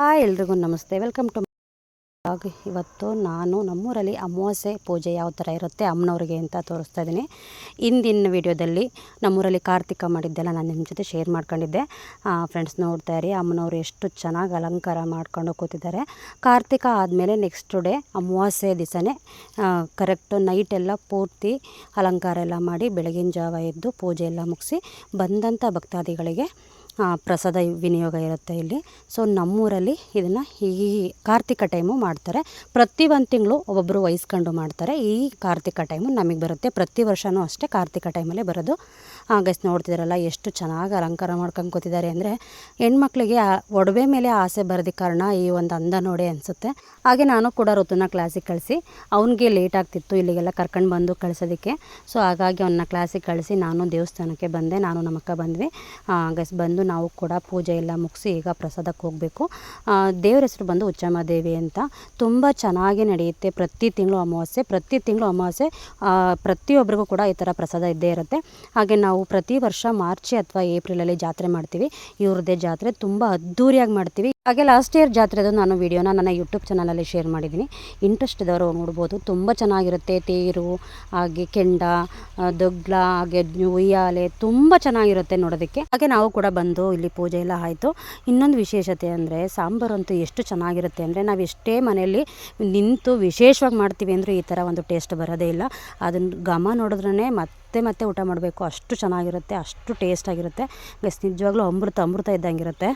Hi ಎಲ್ರಿಗೂ ನಮಸ್ತೆ. Welcome to ಇವತ್ತು ನಾನು ನಮ್ಮೂರಲ್ಲಿ ಅಮಾವಾಸ್ಯೆ ಪೂಜೆ ಯಾವ ಥರ ಇರುತ್ತೆ ಅಮ್ಮನವ್ರಿಗೆ ಅಂತ ತೋರಿಸ್ತಾ ಇದ್ದೀನಿ. ಇಂದಿನ ವಿಡಿಯೋದಲ್ಲಿ ನಮ್ಮೂರಲ್ಲಿ ಕಾರ್ತಿಕ ಮಾಡಿದ್ದೆಲ್ಲ ನಾನು ನಿಮ್ಮ ಜೊತೆ ಶೇರ್ ಮಾಡ್ಕೊಂಡಿದ್ದೆ. ಫ್ರೆಂಡ್ಸ್ ನೋಡ್ತಾ ಇರಿ, ಅಮ್ಮನವರು ಎಷ್ಟು ಚೆನ್ನಾಗಿ ಅಲಂಕಾರ ಮಾಡ್ಕೊಂಡು ಕೂತಿದ್ದಾರೆ. ಕಾರ್ತಿಕ ಆದಮೇಲೆ ನೆಕ್ಸ್ಟ್ ಡೇ ಅಮಾವಾಸ್ಯೆ ದಿವಸನೇ ಕರೆಕ್ಟು ನೈಟೆಲ್ಲ ಪೂರ್ತಿ ಅಲಂಕಾರ ಎಲ್ಲ ಮಾಡಿ ಬೆಳಗಿನ ಜಾವ ಎದ್ದು ಪೂಜೆ ಎಲ್ಲ ಮುಗಿಸಿ ಬಂದಂಥ ಭಕ್ತಾದಿಗಳಿಗೆ ಪ್ರಸಾದ ವಿನಿಯೋಗ ಇರುತ್ತೆ ಇಲ್ಲಿ. ಸೊ ನಮ್ಮೂರಲ್ಲಿ ಇದನ್ನು ಈ ಕಾರ್ತಿಕ ಟೈಮು ಮಾಡ್ತಾರೆ. ಪ್ರತಿ ಒಂದು ತಿಂಗಳು ಒಬ್ಬೊಬ್ಬರು ವಹಿಸ್ಕೊಂಡು ಮಾಡ್ತಾರೆ. ಈ ಕಾರ್ತಿಕ ಟೈಮು ನಮಗೆ ಬರುತ್ತೆ. ಪ್ರತಿ ವರ್ಷವೂ ಅಷ್ಟೇ ಕಾರ್ತಿಕ ಟೈಮಲ್ಲೇ ಬರೋದು. ಆಗಸ್ಟ್ ನೋಡ್ತಿದ್ದಾರಲ್ಲ ಎಷ್ಟು ಚೆನ್ನಾಗಿ ಅಲಂಕಾರ ಮಾಡ್ಕೊಂಡು ಕೂತಿದ್ದಾರೆ ಅಂದರೆ ಹೆಣ್ಮಕ್ಳಿಗೆ ಒಡವೆ ಮೇಲೆ ಆಸೆ ಬರೋದಕ್ಕೆ ಕಾರಣ ಈ ಒಂದು ಅಂದ ನೋಡಿ ಅನಿಸುತ್ತೆ. ಹಾಗೆ ನಾನು ಕೂಡ ಋತುನ ಕ್ಲಾಸಿಗೆ ಕಳಿಸಿ. ಅವನಿಗೆ ಲೇಟ್ ಆಗ್ತಿತ್ತು, ಇಲ್ಲಿಗೆಲ್ಲ ಕರ್ಕೊಂಡು ಬಂದು ಕಳಿಸೋದಕ್ಕೆ. ಸೊ ಹಾಗಾಗಿ ಅವನ್ನ ಕ್ಲಾಸಿಗೆ ಕಳಿಸಿ ನಾನು ದೇವಸ್ಥಾನಕ್ಕೆ ಬಂದೆ. ನಾನು ನಮ್ಮಕ್ಕ ಬಂದ್ವಿ. ಆಗಸ್ಟ್ ಬಂದು ನಾವು ಕೂಡ ಪೂಜೆ ಎಲ್ಲ ಮುಗಿಸಿ ಈಗ ಪ್ರಸಾದಕ್ಕೆ ಹೋಗಬೇಕು. ದೇವ್ರ ಹೆಸರು ಬಂದು ಉಚ್ಚಮ್ಮದೇವಿ ಅಂತ. ತುಂಬ ಚೆನ್ನಾಗಿ ನಡೆಯುತ್ತೆ ಪ್ರತಿ ತಿಂಗಳು ಅಮಾವಾಸ್ಯೆ. ಪ್ರತಿ ತಿಂಗಳು ಅಮಾವಾಸ್ಯೆ ಪ್ರತಿಯೊಬ್ಬರಿಗೂ ಕೂಡ ಈ ಥರ ಪ್ರಸಾದ ಇದ್ದೇ ಇರುತ್ತೆ. ಹಾಗೆ ನಾವು ಪ್ರತಿ ವರ್ಷ ಮಾರ್ಚ್ ಅಥವಾ ಏಪ್ರಿಲಲ್ಲಿ ಜಾತ್ರೆ ಮಾಡ್ತೀವಿ. ಇವ್ರದ್ದೇ ಜಾತ್ರೆ ತುಂಬ ಅದ್ಧೂರಿಯಾಗಿ ಮಾಡ್ತೀವಿ. ಹಾಗೆ ಲಾಸ್ಟ್ ಇಯರ್ ಜಾತ್ರೆದು ನಾನು ವಿಡಿಯೋನ ನನ್ನ ಯೂಟ್ಯೂಬ್ ಚಾನಲಲ್ಲಿ ಶೇರ್ ಮಾಡಿದ್ದೀನಿ. ಇಂಟ್ರೆಸ್ಟ್ ಇದ್ದವರು ನೋಡ್ಬೋದು, ತುಂಬ ಚೆನ್ನಾಗಿರುತ್ತೆ ತೇರು, ಹಾಗೆ ಕೆಂಡ ದೊಗ್ಲ, ಹಾಗೆ ಉಯ್ಯಾಲೆ ತುಂಬ ಚೆನ್ನಾಗಿರುತ್ತೆ ನೋಡೋದಕ್ಕೆ. ಹಾಗೆ ನಾವು ಕೂಡ ಬಂದು ಇಲ್ಲಿ ಪೂಜೆ ಎಲ್ಲ ಆಯಿತು. ಇನ್ನೊಂದು ವಿಶೇಷತೆ ಅಂದರೆ ಸಾಂಬಾರು ಅಂತೂ ಎಷ್ಟು ಚೆನ್ನಾಗಿರುತ್ತೆ ಅಂದರೆ ನಾವು ಎಷ್ಟೇ ಮನೆಯಲ್ಲಿ ನಿಂತು ವಿಶೇಷವಾಗಿ ಮಾಡ್ತೀವಿ ಅಂದರೂ ಈ ಥರ ಒಂದು ಟೇಸ್ಟ್ ಬರೋದೇ ಇಲ್ಲ. ಅದನ್ನು ಘಮ ನೋಡಿದ್ರೇ ಮತ್ತೆ ಮತ್ತೆ ಊಟ ಮಾಡಬೇಕು. ಅಷ್ಟು ಚೆನ್ನಾಗಿರುತ್ತೆ, ಅಷ್ಟು ಟೇಸ್ಟ್ ಆಗಿರುತ್ತೆ. ಗಸ್ ನಿಜವಾಗ್ಲೂ ಅಮೃತ ಅಮೃತ ಇದ್ದಂಗಿರುತ್ತೆ.